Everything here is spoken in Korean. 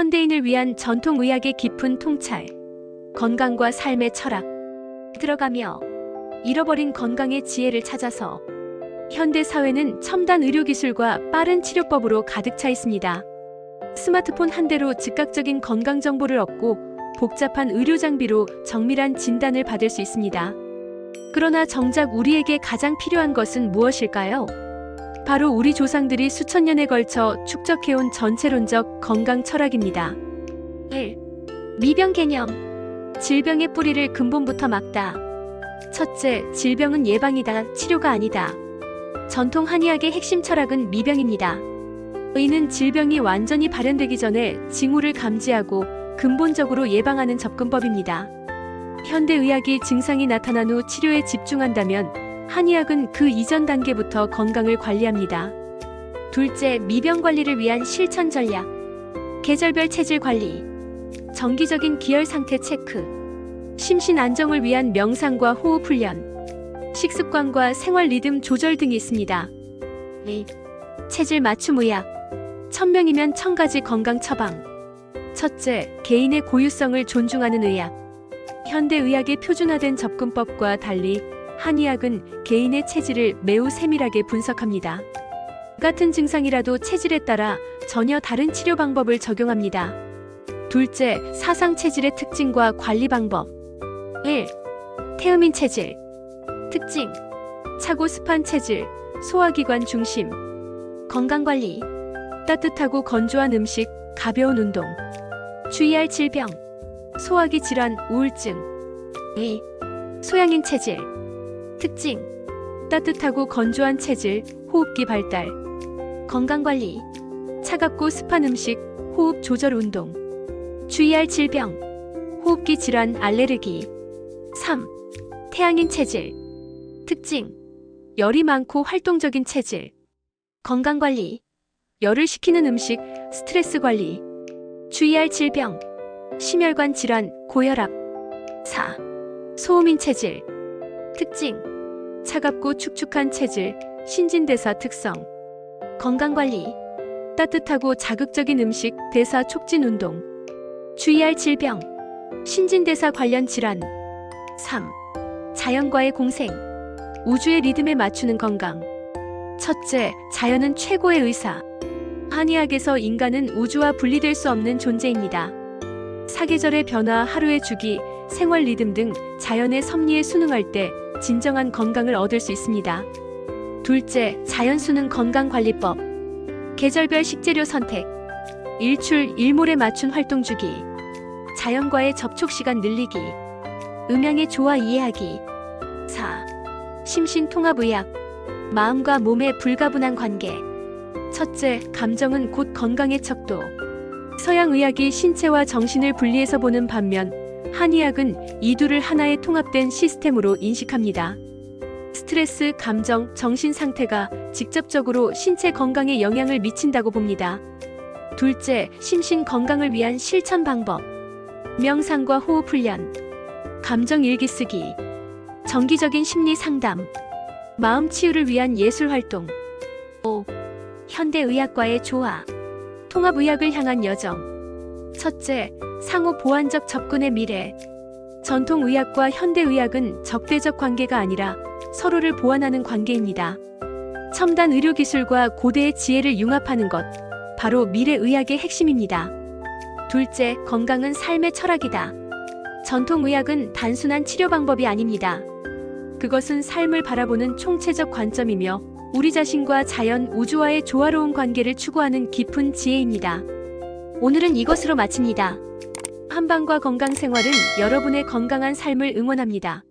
현대인을 위한 전통의학의 깊은 통찰, 건강과 삶의 철학, 들어가며 잃어버린 건강의 지혜를 찾아서 현대 사회는 첨단 의료 기술과 빠른 치료법으로 가득 차 있습니다. 스마트폰 한 대로 즉각적인 건강 정보를 얻고 복잡한 의료 장비로 정밀한 진단을 받을 수 있습니다. 그러나 정작 우리에게 가장 필요한 것은 무엇일까요? 바로 우리 조상들이 수천 년에 걸쳐 축적해온 전체론적 건강 철학입니다. 1. 미병 개념. 질병의 뿌리를 근본부터 막다. 첫째, 질병은 예방이다, 치료가 아니다. 전통 한의학의 핵심 철학은 미병입니다. 의는 질병이 완전히 발현되기 전에 징후를 감지하고 근본적으로 예방하는 접근법입니다. 현대의학이 증상이 나타난 후 치료에 집중한다면 한의학은 그 이전 단계부터 건강을 관리합니다. 둘째, 미병 관리를 위한 실천 전략. 계절별 체질 관리. 정기적인 기혈 상태 체크. 심신 안정을 위한 명상과 호흡 훈련. 식습관과 생활 리듬 조절 등이 있습니다. 2. 체질 맞춤 의학. 천명이면 천가지 건강 처방. 첫째, 개인의 고유성을 존중하는 의학. 현대 의학의 표준화된 접근법과 달리 한의학은 개인의 체질을 매우 세밀하게 분석합니다. 같은 증상이라도 체질에 따라 전혀 다른 치료 방법을 적용합니다. 둘째, 사상 체질의 특징과 관리 방법. 1. 태음인 체질. 특징. 차고 습한 체질, 소화기관 중심. 건강관리. 따뜻하고 건조한 음식, 가벼운 운동. 주의할 질병. 소화기 질환, 우울증. 2. 소양인 체질. 특징. 따뜻하고 건조한 체질, 호흡기 발달. 건강관리. 차갑고 습한 음식, 호흡 조절 운동. 주의할 질병. 호흡기 질환, 알레르기. 3. 태양인 체질. 특징. 열이 많고 활동적인 체질. 건강관리. 열을 식히는 음식, 스트레스 관리. 주의할 질병. 심혈관 질환, 고혈압. 4. 소음인 체질. 특징. 차갑고 축축한 체질, 신진대사 특성. 건강관리. 따뜻하고 자극적인 음식, 대사 촉진 운동. 주의할 질병. 신진대사 관련 질환. 3. 자연과의 공생. 우주의 리듬에 맞추는 건강. 첫째, 자연은 최고의 의사. 한의학에서 인간은 우주와 분리될 수 없는 존재입니다. 사계절의 변화, 하루의 주기, 생활 리듬 등 자연의 섭리에 순응할 때 진정한 건강을 얻을 수 있습니다. 둘째, 자연 수능 건강 관리법. 계절별 식재료 선택. 일출, 일몰에 맞춘 활동 주기. 자연과의 접촉 시간 늘리기. 음양의 조화 이해하기. 4. 심신통합의학. 마음과 몸의 불가분한 관계. 첫째, 감정은 곧 건강의 척도. 서양 의학이 신체와 정신을 분리해서 보는 반면 한의학은 이 둘을 하나의 통합된 시스템으로 인식합니다. 스트레스, 감정, 정신 상태가 직접적으로 신체 건강에 영향을 미친다고 봅니다. 둘째, 심신 건강을 위한 실천 방법. 명상과 호흡 훈련. 감정 일기 쓰기. 정기적인 심리 상담. 마음 치유를 위한 예술 활동. 5. 현대 의학과의 조화. 통합의학을 향한 여정. 첫째, 상호 보완적 접근의 미래. 전통 의학과 현대 의학은 적대적 관계가 아니라 서로를 보완하는 관계입니다. 첨단 의료 기술과 고대의 지혜를 융합하는 것. 바로 미래 의학의 핵심입니다. 둘째, 건강은 삶의 철학이다. 전통 의학은 단순한 치료 방법이 아닙니다. 그것은 삶을 바라보는 총체적 관점이며 우리 자신과 자연, 우주와의 조화로운 관계를 추구하는 깊은 지혜입니다. 오늘은 이것으로 마칩니다. 한방과 건강 생활은 여러분의 건강한 삶을 응원합니다.